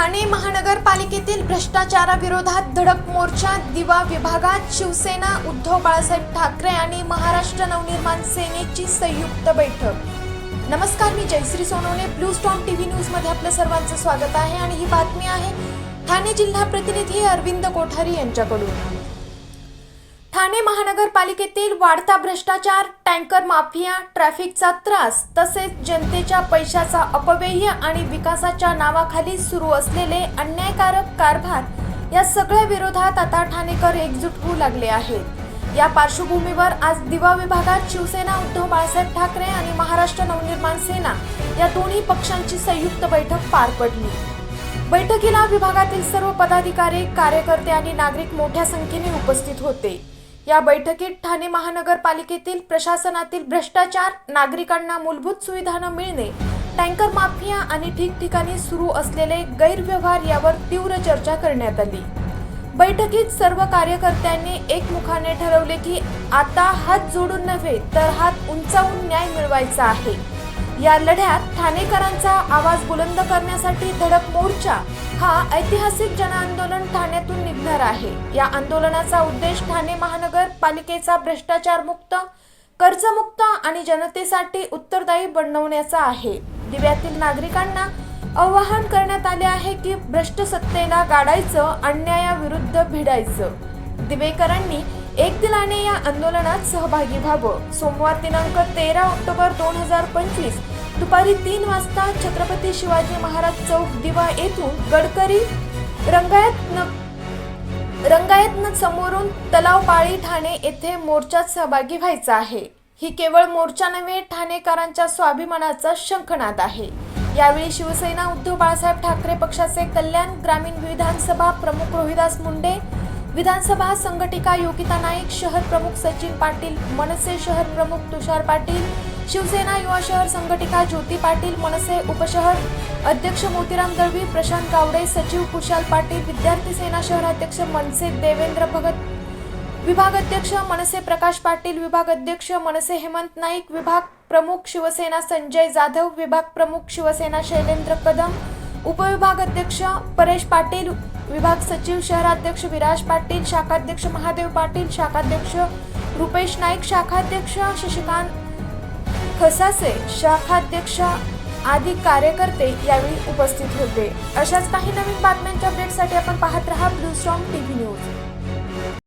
ठाणे महानगरपालिकेतील भ्रष्टाचाराविरोधात धडक मोर्चा दिवा विभागात शिवसेना उद्धव बाळासाहेब ठाकरे आणि महाराष्ट्र नवनिर्माण सेनेची संयुक्त बैठक. नमस्कार मी Jayashree Sonawane. Blue storm TV V न्यूजमध्ये आपलं सर्वांचं स्वागत आहे आणि ही बातमी आहे ठाणे जिल्हा प्रतिनिधी अरविंद कोठारी यांच्याकडून. ठाणे महानगरपालिकेतील वाढता भ्रष्टाचार टँकर माफिया ट्रॅफिकचा त्रास तसेच जनतेच्या पैशाचा अपव्यय आणि विकासाच्या नावाखाली सुरू असलेले अन्यायकारक कारभार या सगळ्या विरोधात आता ठाणेकर एकजूट होऊ लागले आहेत. या पार्श्वभूमीवर आज दिवा विभागात शिवसेना उद्धव बाळासाहेब ठाकरे आणि महाराष्ट्र नवनिर्माण सेना या दोन्ही पक्षांची संयुक्त बैठक पार पडली. बैठकीला विभागातील सर्व पदाधिकारी कार्यकर्ते आणि नागरिक मोठ्या संख्येने उपस्थित होते. या बैठकीत ठाणे महानगरपालिकेतील प्रशासनातील भ्रष्टाचार नागरिकांना मूलभूत सुविधा न मिळणे टँकर माफिया आणि ठिकठिकाणी सुरू असलेले गैरव्यवहार यावर तीव्र चर्चा करण्यात आली. बैठकीत सर्व कार्यकर्त्यांनी एकमुखाने ठरवले की आता हात जोडून नव्हे तर हात उंचावून न्याय मिळवायचा आहे. या लढ्यात ठाणेकरांचा आवाज बुलंद करण्यासाठी धडक मोर्चा हा ऐतिहासिक जनआंदोलन ठाण्यातून निघणार आहे. या आंदोलनाचा उद्देश ठाणे महानगरपालिकेचा भ्रष्टाचार मुक्त कर्जमुक्त आणि जनतेसाठी उत्तरदायी बनवण्याचा आहे. दिव्यातील नागरिकांना आवाहन करण्यात आले आहे की भ्रष्ट सत्तेला गाडायचं अन्यायाविरुद्ध भिडायचं. दिवेकरांनी एक दिलाने या आंदोलनात सहभागी व्हावं. सोमवार दिनांक तेरा ऑक्टोबर दोन हजार पंचवीस दुपारी तीन वाजता छत्रपती शिवाजी महाराज चौक दिवा येथून गडकरी रंगायत न समोरून तलाव पाळी ठाणे येथे मोर्चात सहभागी व्हायचा आहे. ही केवळ मोर्चा नव्हे ठाणेकरांच्या स्वाभिमानाचा शंखनाद आहे. यावेळी शिवसेना उद्धव बाळासाहेब ठाकरे पक्षाचे कल्याण ग्रामीण विधानसभा प्रमुख रोहिदास मुंडे विधानसभा संघटिका योगिता नाईक शहर प्रमुख सचिन पाटील मनसे शहर प्रमुख तुषार पाटील शिवसेना युवा शहर संघटिका ज्योती पाटील मनसे उपशहर अध्यक्ष मोतीराम दळवी प्रशांत गावडे सचिव कुशाल पाटील विद्यार्थी सेना शहराध्यक्ष मनसे देवेंद्र भगत विभाग अध्यक्ष मनसे प्रकाश पाटील विभाग अध्यक्ष मनसे हेमंत नाईक विभाग प्रमुख शिवसेना संजय जाधव विभाग प्रमुख शिवसेना शैलेंद्र कदम उपविभाग अध्यक्ष परेश पाटील विभाग सचिव शहराध्यक्ष विराज पाटील शाखाध्यक्ष महादेव पाटील शाखाध्यक्ष रुपेश नाईक शाखाध्यक्ष शशिकांत खसासे शाखाध्यक्ष आदी कार्यकर्ते यावेळी उपस्थित होते. अशाच काही नवीन बातम्यांच्या अपडेटसाठी आपण पाहत रहा ब्लू स्टॉम टीव्ही न्यूज